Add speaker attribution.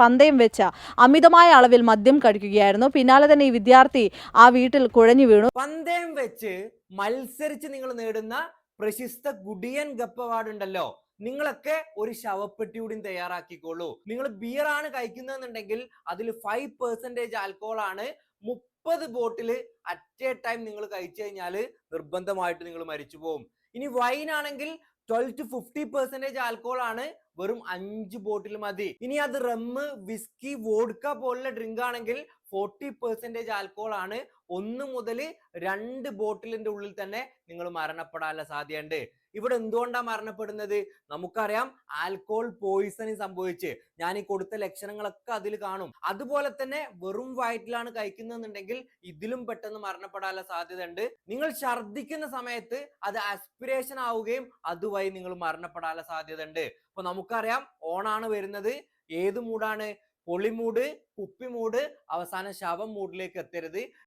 Speaker 1: പന്തയം വെച്ച അമിതമായ അളവിൽ മദ്യം കഴിക്കുകയായിരുന്നു. പിന്നാലെ തന്നെ ഈ വിദ്യാർത്ഥി ആ വീട്ടിൽ കുഴഞ്ഞു വീണു.
Speaker 2: പന്തയം വെച്ച് മത്സരിച്ച് നിങ്ങൾ നേടുന്ന പ്രശസ്ത ഗുഡിയൻ ഗപ്പ് അവാർഡ് ഉണ്ടല്ലോ. നിങ്ങളൊക്കെ ഒരു ശവപ്പെട്ടി കൂടി തയ്യാറാക്കിക്കോളൂ. നിങ്ങൾ ബിയർ ആണ് കഴിക്കുന്നതെന്നുണ്ടെങ്കിൽ അതിൽ ഫൈവ് പെർസെന്റേജ് ആൽക്കോൾ ആണ് മുപ്പത് ബോട്ടിൽ അറ്റ് എ ടൈം നിങ്ങൾ കഴിച്ചു കഴിഞ്ഞാൽ നിർബന്ധമായിട്ട് നിങ്ങൾ മരിച്ചു പോകും ഇനി വൈൻ ആണെങ്കിൽ twelve to fifty percentage alcohol ആണ് വെറും അഞ്ച് ബോട്ടിൽ മതി. ഇനി അത് റമ്മ് വിസ്കി വോഡ്ക പോലുള്ള ഡ്രിങ്ക് ആണെങ്കിൽ ഫോർട്ടി പെർസെന്റേജ് ആൽക്കോൾ ആണ്. ഒന്ന് മുതൽ രണ്ട് ബോട്ടിലിന്റെ ഉള്ളിൽ തന്നെ നിങ്ങൾ മരണപ്പെടാനുള്ള സാധ്യതയുണ്ട്. ഇവിടെ എന്തുകൊണ്ടാണ് മരണപ്പെടുന്നത്? നമുക്കറിയാം ആൽക്കോൾ പോയിസണിങ് സംഭവിച്ച്. ഞാൻ ഈ കൊടുത്ത ലക്ഷണങ്ങളൊക്കെ അതിൽ കാണും. അതുപോലെ തന്നെ വെറും വയറ്റിലാണ് കഴിക്കുന്നതെന്നുണ്ടെങ്കിൽ ഇതിലും പെട്ടെന്ന് മരണപ്പെടാനുള്ള സാധ്യത ഉണ്ട് നിങ്ങൾ ഛർദ്ദിക്കുന്ന സമയത്ത് അത് ആസ്പിറേഷൻ ആവുകയും അതുവഴി നിങ്ങൾ മരണപ്പെടാനുള്ള സാധ്യത ഉണ്ട് അപ്പൊ നമുക്കറിയാം ഓണാണ് വരുന്നത്. ഏത് മൂടാണ്? പൊളിമൂട് കുപ്പിമൂട് അവസാനം ശവം മൂടിലേക്ക് എത്തരുത്.